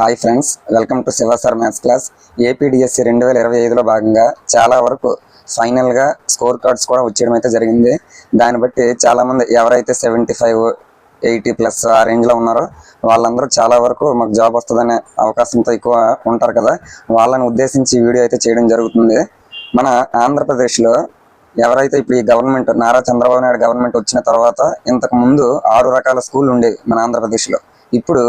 Hi friends welcome to Shiva sir maths class. APDSC రెండు వేల ఇరవై ఐదులో భాగంగా చాలా వరకు ఫైనల్గా స్కోర్ కార్డ్స్ కూడా వచ్చేయడం అయితే జరిగింది. దాన్ని బట్టి చాలామంది ఎవరైతే సెవెంటీ ఫైవ్ ఎయిటీ ప్లస్ ఆ రేంజ్లో ఉన్నారో వాళ్ళందరూ చాలా వరకు మాకు జాబ్ వస్తుందనే అవకాశంతో ఎక్కువ ఉంటారు కదా. వాళ్ళని ఉద్దేశించి వీడియో అయితే చేయడం జరుగుతుంది. మన ఆంధ్రప్రదేశ్లో ఎవరైతే ఇప్పుడు ఈ గవర్నమెంట్ నారా చంద్రబాబు నాయుడు గవర్నమెంట్ వచ్చిన తర్వాత ఇంతకు ముందు ఆరు రకాల స్కూల్ ఉండేవి మన ఆంధ్రప్రదేశ్లో. ఇప్పుడు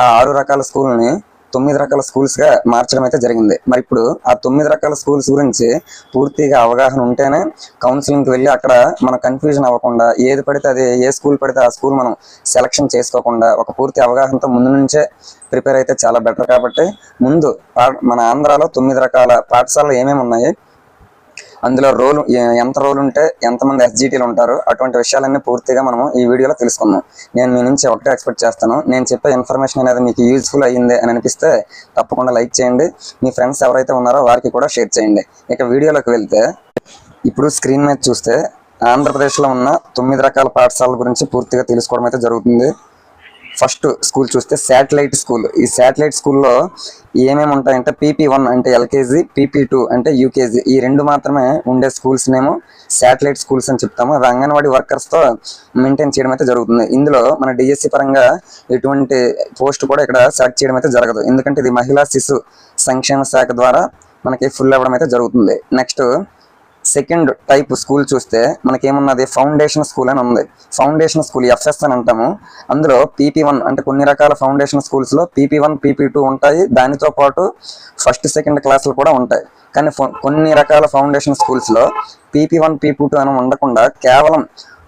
ఆ ఆరు రకాల స్కూల్ని తొమ్మిది రకాల స్కూల్స్గా మార్చడం అయితే జరిగింది. మరి ఇప్పుడు ఆ తొమ్మిది రకాల స్కూల్స్ గురించి పూర్తిగా అవగాహన ఉంటేనే కౌన్సిలింగ్కి వెళ్ళి అక్కడ మన కన్ఫ్యూజన్ అవ్వకుండా ఏది పడితే అది ఏ స్కూల్ పడితే ఆ స్కూల్ మనం సెలక్షన్ చేసుకోకుండా ఒక పూర్తి అవగాహనతో ముందు నుంచే ప్రిపేర్ అయితే చాలా బెటర్ కాబట్టి ముందు మన ఆంధ్రాలో తొమ్మిది రకాల పాఠశాలలు ఏమేమి ఉన్నాయి అందులో రోల్ ఎంత రోల్ ఉంటే ఎంతమంది ఎస్జిటీలు ఉంటారు అటువంటి విషయాలన్నీ పూర్తిగా మనము ఈ వీడియోలో తెలుసుకుందాం. నేను మీ నుంచి ఒకటే ఎక్స్పెక్ట్ చేస్తాను. నేను చెప్పే ఇన్ఫర్మేషన్ అనేది మీకు యూజ్ఫుల్ అయ్యింది అని అనిపిస్తే తప్పకుండా లైక్ చేయండి. మీ ఫ్రెండ్స్ ఎవరైతే ఉన్నారో వారికి కూడా షేర్ చేయండి. ఇక వీడియోలోకి వెళ్తే ఇప్పుడు స్క్రీన్ మీద చూస్తే ఆంధ్రప్రదేశ్లో ఉన్న తొమ్మిది రకాల పాఠశాలల గురించి పూర్తిగా తెలుసుకోవడం అయితే జరుగుతుంది. ఫస్ట్ స్కూల్ చూస్తే శాటిలైట్ స్కూల్. ఈ శాటిలైట్ స్కూల్లో ఏమేమి ఉంటాయంటే పీపీ వన్ అంటే ఎల్కేజీ పీపీ టూ అంటే యూకేజీ. ఈ రెండు మాత్రమే ఉండే స్కూల్స్ నేమో శాటిలైట్ స్కూల్స్ అని చెప్తాము. అవి అంగన్వాడీ వర్కర్స్తో మెయింటైన్ చేయడం అయితే జరుగుతుంది. ఇందులో మన డిఎస్సి పరంగా ఎటువంటి పోస్ట్ కూడా ఇక్కడ సెలెక్ట్ చేయడం అయితే జరగదు. ఎందుకంటే ఇది మహిళా శిశు సంక్షేమ శాఖ ద్వారా మనకి ఫుల్ అవ్వడం అయితే జరుగుతుంది. నెక్స్ట్ సెకండ్ టైప్ స్కూల్ చూస్తే మనకేమున్నది? ఫౌండేషన్ స్కూల్ అని ఉంది. ఫౌండేషన్ స్కూల్ ఎఫ్ఎస్ అని అంటాము. అందులో పీపీ వన్ అంటే కొన్ని రకాల ఫౌండేషన్ స్కూల్స్లో పీపీ వన్ పీపీ టూ ఉంటాయి. దానితో పాటు ఫస్ట్ సెకండ్ క్లాసులు కూడా ఉంటాయి. కానీ కొన్ని రకాల ఫౌండేషన్ స్కూల్స్లో పీపీ వన్ పీపీ టూ అని ఉండకుండా కేవలం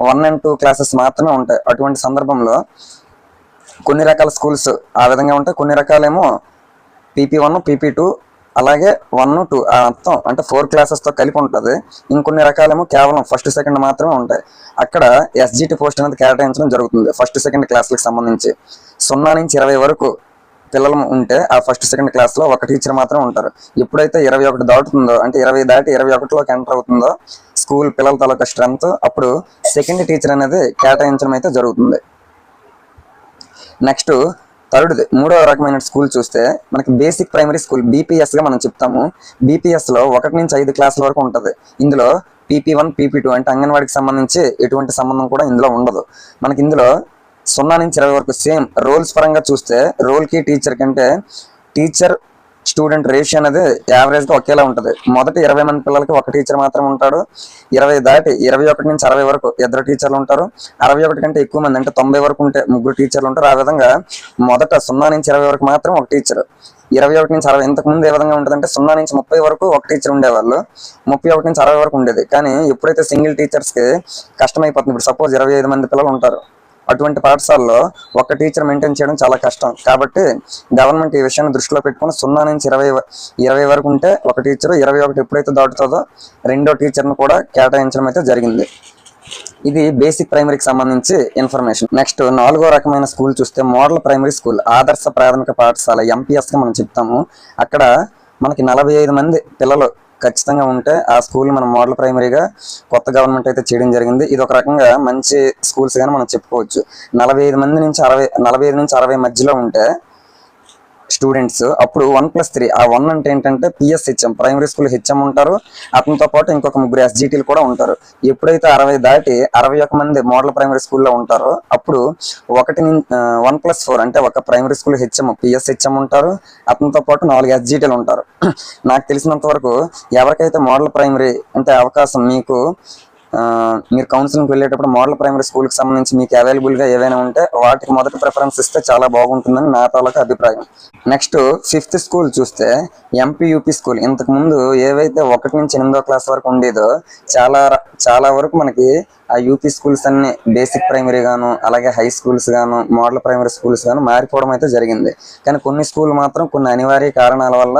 వన్ అండ్ టూ క్లాసెస్ మాత్రమే ఉంటాయి. అటువంటి సందర్భంలో కొన్ని రకాల స్కూల్స్ ఆ విధంగా ఉంటాయి. కొన్ని రకాలేమో పీపీ వన్ పీపీ టూ అలాగే వన్ టూ మొత్తం అంటే ఫోర్ క్లాసెస్తో కలిపి ఉంటుంది. ఇంకొన్ని రకాలేమో కేవలం ఫస్ట్ సెకండ్ మాత్రమే ఉంటాయి. అక్కడ ఎస్జిటి పోస్ట్ అనేది కేటాయించడం జరుగుతుంది ఫస్ట్ సెకండ్ క్లాసులకు సంబంధించి. సున్నా నుంచి ఇరవై వరకు పిల్లలు ఉంటే ఆ ఫస్ట్ సెకండ్ క్లాస్లో ఒక టీచర్ మాత్రం ఉంటారు. ఎప్పుడైతే ఇరవై ఒకటి దాటుతుందో అంటే ఇరవై దాటి ఇరవై ఒకటిలోకి ఎంటర్ అవుతుందో స్కూల్ పిల్లల తాలూకా స్ట్రెంత్ అప్పుడు సెకండ్ టీచర్ అనేది కేటాయించడం అయితే జరుగుతుంది. నెక్స్ట్ థర్డ్ది మూడవ రకమైన స్కూల్ చూస్తే మనకి బేసిక్ ప్రైమరీ స్కూల్ బీపీఎస్గా మనం చెప్తాము. బీపీఎస్లో ఒకటి నుంచి ఐదు క్లాసుల వరకు ఉంటుంది. ఇందులో పీపీ వన్ పీపీ టూ అంటే అంగన్వాడికి సంబంధించి ఎటువంటి సంబంధం కూడా ఇందులో ఉండదు. మనకి ఇందులో సున్నా నుంచి ఇరవై వరకు సేమ్ రోల్స్ పరంగా చూస్తే రోల్కి టీచర్ కంటే టీచర్ స్టూడెంట్ రేషియో అనేది యావరేజ్గా ఒకేలా ఉంటది. మొదటి ఇరవై మంది పిల్లలకి ఒక టీచర్ మాత్రం ఉంటాడు. ఇరవై దాటి ఇరవై ఒకటి నుంచి అరవై వరకు ఇద్దరు టీచర్లు ఉంటారు. అరవై ఒకటి కంటే ఎక్కువ మంది అంటే తొంభై వరకు ఉంటే ముగ్గురు టీచర్లు ఉంటారు. ఆ విధంగా మొదట సున్నా నుంచి ఇరవై వరకు మాత్రం ఒక టీచర్. ఇరవై ఒకటి నుంచి అరవై ఇంతకు ముందు ఏ విధంగా ఉంటుందంటే సున్నా నుంచి ముప్పై వరకు ఒక టీచర్ ఉండేవాళ్ళు. ముప్పై ఒకటి నుంచి అరవై వరకు ఉండేది. కానీ ఎప్పుడైతే సింగిల్ టీచర్స్కి కష్టమైపోతుంది ఇప్పుడు సపోజ్ ఇరవై ఐదు మంది పిల్లలు ఉంటారు. అటువంటి పాఠశాలలో ఒక టీచర్ మెయింటైన్ చేయడం చాలా కష్టం. కాబట్టి గవర్నమెంట్ ఈ విషయాన్ని దృష్టిలో పెట్టుకుని సున్నా నుంచి ఇరవై ఇరవై వరకు ఉంటే ఒక టీచర్ ఇరవై ఒకటి ఎప్పుడైతే దాటుతుందో రెండో టీచర్ను కూడా కేటాయించడం అయితే జరిగింది. ఇది బేసిక్ ప్రైమరీకి సంబంధించి ఇన్ఫర్మేషన్ నెక్స్ట్ నాలుగో రకమైన స్కూల్ చూస్తే మోడల్ ప్రైమరీ స్కూల్ ఆదర్శ ప్రాథమిక పాఠశాల ఎంపీఎస్గా మనం చెప్తాము. అక్కడ మనకి నలభై ఐదు మంది పిల్లలు ఖచ్చితంగా ఉంటే ఆ స్కూల్ మన మోడల్ ప్రైమరీగా కొత్త గవర్నమెంట్ అయితే చేయడం జరిగింది. ఇది ఒక రకంగా మంచి స్కూల్స్ గానీ మనం చెప్పుకోవచ్చు. నలభై ఐదు మంది నుంచి అరవై నలభై ఐదు నుంచి అరవై మధ్యలో ఉంటే స్టూడెంట్స్ అప్పుడు వన్ ప్లస్ త్రీ ఆ వన్ అంటే ఏంటంటే PS HM primary school HM ఉంటారు. అతనితో పాటు ఇంకొక ముగ్గురు ఎస్జిటీలు కూడా ఉంటారు. ఎప్పుడైతే అరవై దాటి అరవై ఒక మంది మోడల్ ప్రైమరీ స్కూల్లో ఉంటారో అప్పుడు ఒకటి వన్ ప్లస్ ఫోర్ అంటే ఒక primary school HM PS HM ఉంటారు. అతనితో పాటు నాలుగు ఎస్జిటీలు ఉంటారు. నాకు తెలిసినంత వరకు ఎవరికైతే మోడల్ ప్రైమరీ అంటే అవకాశం మీకు మీరు కౌన్సిలింగ్కి వెళ్ళేటప్పుడు మోడల్ ప్రైమరీ స్కూల్కి సంబంధించి మీకు అవైలబుల్గా ఏవైనా ఉంటే వాటికి మొదటి ప్రిఫరెన్స్ ఇస్తే చాలా బాగుంటుందని నా తాలూకా అభిప్రాయం. నెక్స్ట్ ఫిఫ్త్ స్కూల్ చూస్తే ఎంపీయూపీ స్కూల్ ఇంతకు ముందు ఏవైతే ఒకటి నుంచి ఎనిమిదో క్లాస్ వరకు ఉండేదో చాలా చాలా వరకు మనకి ఆ యూపీ స్కూల్స్ అన్ని బేసిక్ ప్రైమరీ గాను అలాగే హై స్కూల్స్ గాను మోడల్ ప్రైమరీ స్కూల్స్ గాను మారిపోవడం అయితే జరిగింది. కానీ కొన్ని స్కూల్ మాత్రం కొన్ని అనివార్య కారణాల వల్ల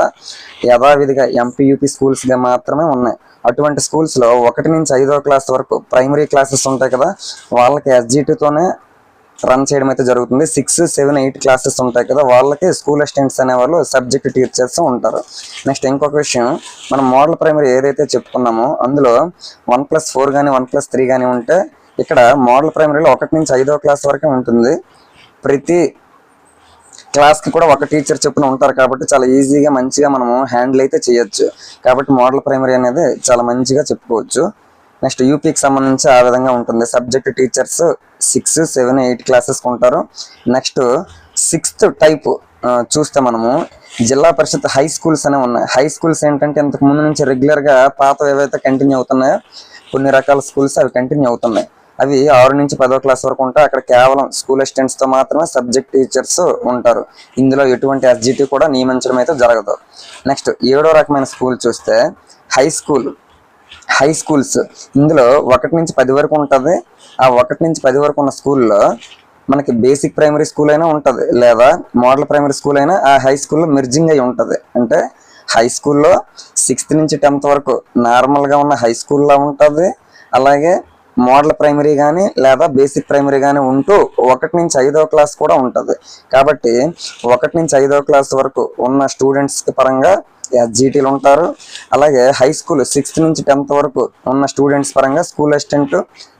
యథావిధిగా ఎంపీ యూపీ స్కూల్స్గా మాత్రమే ఉన్నాయి. అటువంటి స్కూల్స్లో ఒకటి నుంచి ఐదో క్లాస్ వరకు ప్రైమరీ క్లాసెస్ ఉంటాయి కదా వాళ్ళకి ఎస్జిటితోనే రన్ చేయడం అయితే జరుగుతుంది. సిక్స్ సెవెన్ ఎయిట్ క్లాసెస్ ఉంటాయి కదా వాళ్ళకి స్కూల్ అసిస్టెంట్స్ అనేవాళ్ళు సబ్జెక్ట్ టీచర్స్ ఉంటారు. నెక్స్ట్ ఇంకొక విషయం మనం మోడల్ ప్రైమరీ ఏదైతే చెప్పుకున్నామో అందులో వన్ ప్లస్ ఫోర్ కానీ వన్ ప్లస్ త్రీ కానీ ఉంటే ఇక్కడ మోడల్ ప్రైమరీలో ఒకటి నుంచి ఐదో క్లాస్ వరకే ఉంటుంది. ప్రతి క్లాస్కి కూడా ఒక టీచర్ చొప్పున ఉంటారు కాబట్టి చాలా ఈజీగా మంచిగా మనము హ్యాండిల్ అయితే చేయొచ్చు. కాబట్టి మోడల్ ప్రైమరీ అనేది చాలా మంచిగా చెప్పుకోవచ్చు. నెక్స్ట్ యూపీకి సంబంధించి ఆ విధంగా ఉంటుంది. Subject teachers six seven eight classes ఉంటారు నెక్స్ట్ సిక్స్త్ టైప్ చూస్తే మనము జిల్లా పరిషత్ హై స్కూల్స్ అనే ఉన్నాయి. హై స్కూల్స్ ఏంటంటే ఇంతకు ముందు నుంచి రెగ్యులర్గా పాత ఏవైతే కంటిన్యూ అవుతున్నాయో కొన్ని రకాల స్కూల్స్ అవి కంటిన్యూ అవుతున్నాయి. అవి ఆరు నుంచి పదో క్లాస్ వరకు ఉంటాయి. అక్కడ కేవలం స్కూల్ అసిస్టెంట్స్తో మాత్రమే సబ్జెక్ట్ టీచర్స్ ఉంటారు. ఇందులో ఎటువంటి ఎస్జిటి కూడా నియమించడం అయితే జరగదు. నెక్స్ట్ ఏడో రకమైన స్కూల్ చూస్తే హై స్కూల్ హై స్కూల్స్ ఇందులో ఒకటి నుంచి పది వరకు ఉంటుంది. ఆ ఒకటి నుంచి పది వరకు ఉన్న స్కూల్లో మనకి బేసిక్ ప్రైమరీ స్కూల్ అయినా ఉంటుంది. లేదా మోడల్ ప్రైమరీ స్కూల్ అయినా ఆ హై స్కూల్లో మెర్జింగ్ అయి ఉంటుంది. అంటే హై స్కూల్లో సిక్స్త్ నుంచి టెన్త్ వరకు నార్మల్గా ఉన్న హై స్కూల్లో ఉంటుంది. అలాగే మోడల్ ప్రైమరీ కానీ లేదా బేసిక్ ప్రైమరీ కానీ ఉంటూ ఒకటి నుంచి ఐదో క్లాస్ కూడా ఉంటుంది. కాబట్టి ఒకటి నుంచి ఐదో క్లాస్ వరకు ఉన్న స్టూడెంట్స్ పరంగా ఎస్జిటీలు ఉంటారు. అలాగే హై స్కూల్ సిక్స్త్ నుంచి టెన్త్ వరకు ఉన్న స్టూడెంట్స్ పరంగా స్కూల్ అసిస్టెంట్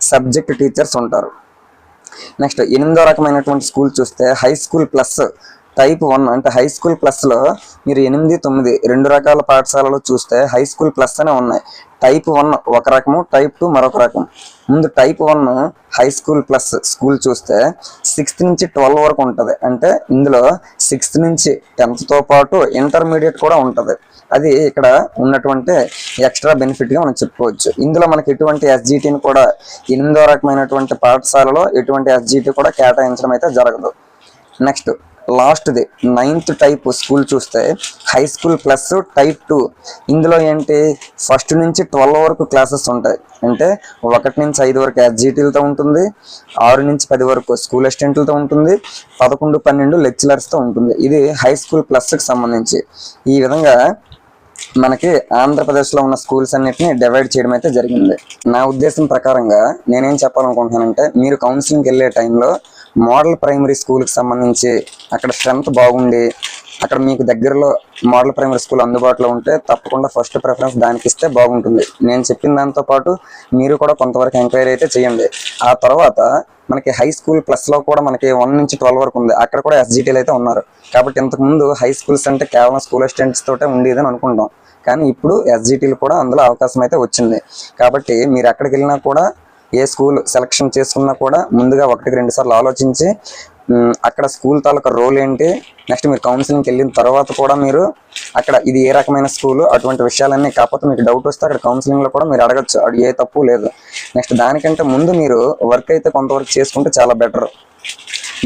సబ్జెక్ట్ టీచర్స్ ఉంటారు. నెక్స్ట్ ఎనిమిదో రకమైనటువంటి స్కూల్ చూస్తే high school plus type one అంటే హై స్కూల్ ప్లస్లో మీరు ఎనిమిది తొమ్మిది రెండు రకాల పాఠశాలలో చూస్తే హై స్కూల్ ప్లస్ అనే ఉన్నాయి. టైప్ వన్ ఒక రకము టైప్ టూ మరొక రకం. ముందు type one high school plus school చూస్తే సిక్స్త్ నుంచి ట్వెల్వ్ వరకు ఉంటుంది. అంటే ఇందులో సిక్స్త్ నుంచి టెన్త్తో పాటు ఇంటర్మీడియట్ కూడా ఉంటుంది. అది ఇక్కడ ఉన్నటువంటి ఎక్స్ట్రా బెనిఫిట్గా మనం చెప్పుకోవచ్చు. ఇందులో మనకి ఎటువంటి ఎస్జిటిని కూడా ఎనిమిదో రకమైనటువంటి పాఠశాలలో ఎటువంటి ఎస్జిటి కూడా కేటాయించడం అయితే జరగదు. నెక్స్ట్ లాస్ట్ది నైన్త్ టైప్ స్కూల్ చూస్తే high school plus type two ఇందులో ఏంటి ఫస్ట్ నుంచి ట్వెల్వ్ వరకు క్లాసెస్ ఉంటాయి. అంటే ఒకటి నుంచి ఐదు వరకు ఎస్జీటీలతో ఉంటుంది ఆరు నుంచి పది వరకు స్కూల్ అసిస్టెంట్లతో ఉంటుంది పదకొండు పన్నెండు లెక్చరర్స్తో ఉంటుంది. ఇది హై స్కూల్ ప్లస్కి సంబంధించి. ఈ విధంగా మనకి ఆంధ్రప్రదేశ్లో ఉన్న స్కూల్స్ అన్నిటిని డివైడ్ చేయడం అయితే జరిగింది. నా ఉద్దేశం ప్రకారంగా నేనేం చెప్పాలనుకుంటున్నానంటే మీరు కౌన్సిలింగ్కి వెళ్ళే టైంలో మోడల్ ప్రైమరీ స్కూల్కి సంబంధించి అక్కడ స్ట్రెంత్ బాగుండి అక్కడ మీకు దగ్గరలో మోడల్ ప్రైమరీ స్కూల్ అందుబాటులో ఉంటే తప్పకుండా ఫస్ట్ ప్రిఫరెన్స్ దానికి ఇస్తే బాగుంటుంది. నేను చెప్పిన దాంతో పాటు మీరు కూడా కొంతవరకు ఎంక్వైరీ అయితే చేయండి. ఆ తర్వాత మనకి హై స్కూల్ ప్లస్లో కూడా మనకి వన్ నుంచి ట్వెల్వ్ వరకు ఉంది. అక్కడ కూడా ఎస్జిటీలు అయితే ఉన్నారు. కాబట్టి ఇంతకు ముందు హై స్కూల్స్ అంటే కేవలం స్కూల్ అసిస్టెంట్స్ తోటే ఉండేదని అనుకుంటాం. కానీ ఇప్పుడు ఎస్జిటీలు కూడా అందులో అవకాశం అయితే వచ్చింది. కాబట్టి మీరు ఎక్కడికి వెళ్ళినా కూడా ఏ స్కూల్ సెలక్షన్ చేసుకున్నా కూడా ముందుగా ఒకటికి రెండు సార్లు ఆలోచించి అక్కడ స్కూల్ తాలూకా రోల్ ఏంటి నెక్స్ట్ మీరు కౌన్సిలింగ్కి వెళ్ళిన తర్వాత కూడా మీరు అక్కడ ఇది ఏ రకమైన స్కూల్ అటువంటి విషయాలన్నీ కాకపోతే మీకు డౌట్ వస్తే అక్కడ కౌన్సిలింగ్లో కూడా మీరు అడగచ్చు అది ఏ తప్పు లేదు. నెక్స్ట్ దానికంటే ముందు మీరు వర్క్ అయితే కొంతవరకు చేసుకుంటే చాలా బెటర్.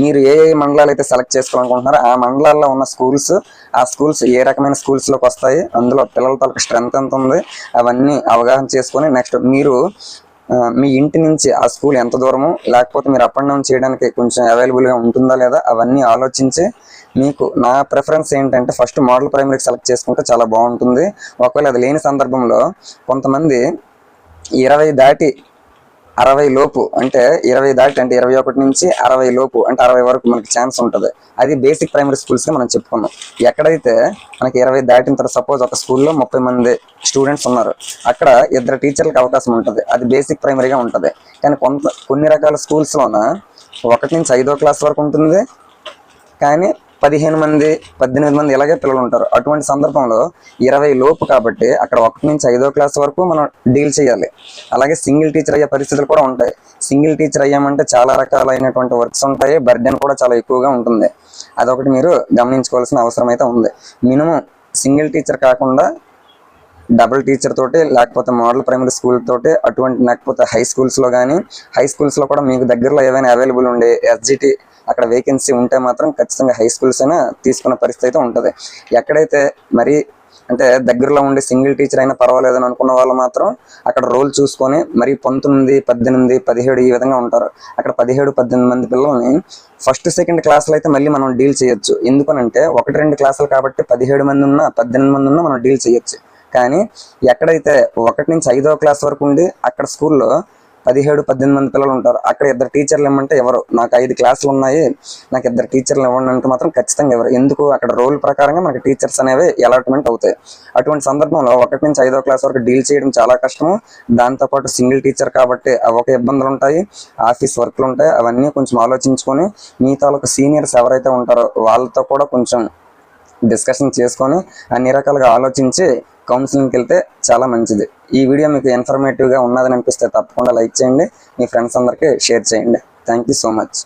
మీరు ఏ ఏ మండలాలు అయితే సెలెక్ట్ చేసుకోవాలనుకుంటున్నారో ఆ మండలాల్లో ఉన్న స్కూల్స్ ఆ స్కూల్స్ ఏ రకమైన స్కూల్స్లోకి వస్తాయి అందులో పిల్లల తాలూకు స్ట్రెంత్ ఎంత ఉంది అవన్నీ అవగాహన చేసుకొని నెక్స్ట్ మీరు మీ ఇంటి నుంచి ఆ స్కూల్ ఎంత దూరము లేకపోతే మీరు అప్ అండ్ డౌన్ చేయడానికి కొంచెం అవైలబుల్గా ఉంటుందా లేదా అవన్నీ ఆలోచించి మీకు నా ప్రిఫరెన్స్ ఏంటంటే ఫస్ట్ మోడల్ ప్రైమరీకి సెలెక్ట్ చేసుకుంటే చాలా బాగుంటుంది. ఒకవేళ అది లేని సందర్భంలో కొంతమంది ఇరవై దాటి అరవై లోపు అంటే ఇరవై దాటి అంటే ఇరవై ఒకటి నుంచి అరవై లోపు అంటే అరవై వరకు మనకి ఛాన్స్ ఉంటుంది. అది బేసిక్ ప్రైమరీ స్కూల్స్ మనం చెప్పుకున్నాం. ఎక్కడైతే మనకి ఇరవై దాటిన తర్వాత సపోజ్ ఒక స్కూల్లో ముప్పై మంది స్టూడెంట్స్ ఉన్నారు అక్కడ ఇద్దరు టీచర్లకు అవకాశం ఉంటుంది. అది బేసిక్ ప్రైమరీగా ఉంటుంది. కానీ కొంత కొన్ని రకాల స్కూల్స్లోన ఒకటి నుంచి ఐదో క్లాస్ వరకు ఉంటుంది. కానీ పదిహేను మంది పద్దెనిమిది మంది ఇలాగే పిల్లలు ఉంటారు. అటువంటి సందర్భంలో ఇరవై లోపు కాబట్టి అక్కడ ఒకటి నుంచి ఐదో క్లాస్ వరకు మనం డీల్ చేయాలి. అలాగే సింగిల్ టీచర్ అయ్యే పరిస్థితులు కూడా ఉంటాయి. సింగిల్ టీచర్ అయ్యామంటే చాలా రకాలైనటువంటి వర్క్స్ ఉంటాయి. బర్డెన్ కూడా చాలా ఎక్కువగా ఉంటుంది. అదొకటి మీరు గమనించుకోవాల్సిన అవసరం అయితే ఉంది. మినిమం సింగిల్ టీచర్ కాకుండా డబుల్ టీచర్ తోటి లేకపోతే మోడల్ ప్రైమరీ స్కూల్ తోటి అటువంటి లేకపోతే హై స్కూల్స్లో కానీ హై స్కూల్స్లో కూడా మీకు దగ్గరలో ఏదైనా అవైలబుల్ ఉండే ఎస్జిటి అక్కడ వేకెన్సీ ఉంటే మాత్రం ఖచ్చితంగా హై స్కూల్స్ అయినా తీసుకునే పరిస్థితి అయితే ఉంటుంది. ఎక్కడైతే మరి అంటే దగ్గరలో ఉండే సింగిల్ టీచర్ అయినా పర్వాలేదని అనుకున్న వాళ్ళు మాత్రం అక్కడ రోల్ చూసుకొని మరి పంతొమ్మిది పద్దెనిమిది పదిహేడు ఈ విధంగా ఉంటారు. అక్కడ పదిహేడు పద్దెనిమిది మంది పిల్లల్ని ఫస్ట్ సెకండ్ క్లాసులు అయితే మళ్ళీ మనం డీల్ చేయొచ్చు. ఎందుకనంటే ఒకటి రెండు క్లాసులు కాబట్టి పదిహేడు మంది ఉన్నా పద్దెనిమిది మంది ఉన్నా మనం డీల్ చేయొచ్చు. కానీ ఎక్కడైతే ఒకటి నుంచి ఐదో క్లాస్ వరకు ఉండి అక్కడ స్కూల్లో పదిహేడు పద్దెనిమిది మంది పిల్లలు ఉంటారు. అక్కడ ఇద్దరు టీచర్లు ఇవ్వమంటే ఎవరు? నాకు ఐదు క్లాసులు ఉన్నాయి. నాకు ఇద్దరు టీచర్లు ఇవ్వండి అంటే మాత్రం ఖచ్చితంగా ఎవరు? ఎందుకు? అక్కడ రోల్ ప్రకారంగా మనకి టీచర్స్ అనేవి అలాట్మెంట్ అవుతాయి. అటువంటి సందర్భంలో ఒకటి నుంచి ఐదో క్లాస్ వరకు డీల్ చేయడం చాలా కష్టము. దాంతోపాటు సింగిల్ టీచర్ కాబట్టి అవి ఒక ఇబ్బందులు ఉంటాయి. ఆఫీస్ వర్క్లు ఉంటాయి. అవన్నీ కొంచెం ఆలోచించుకొని మీ తాలూకు సీనియర్స్ ఎవరైతే ఉంటారో వాళ్ళతో కూడా కొంచెం డిస్కషన్ చేసుకొని అన్ని రకాలుగా ఆలోచించి కౌన్సిలింగ్కి వెళ్తే చాలా మంచిది. ఈ వీడియో మీకు ఇన్ఫర్మేటివ్గా ఉన్నదని అనిపిస్తే తప్పకుండా లైక్ చేయండి. మీ ఫ్రెండ్స్ అందరికీ షేర్ చేయండి. Thank you so much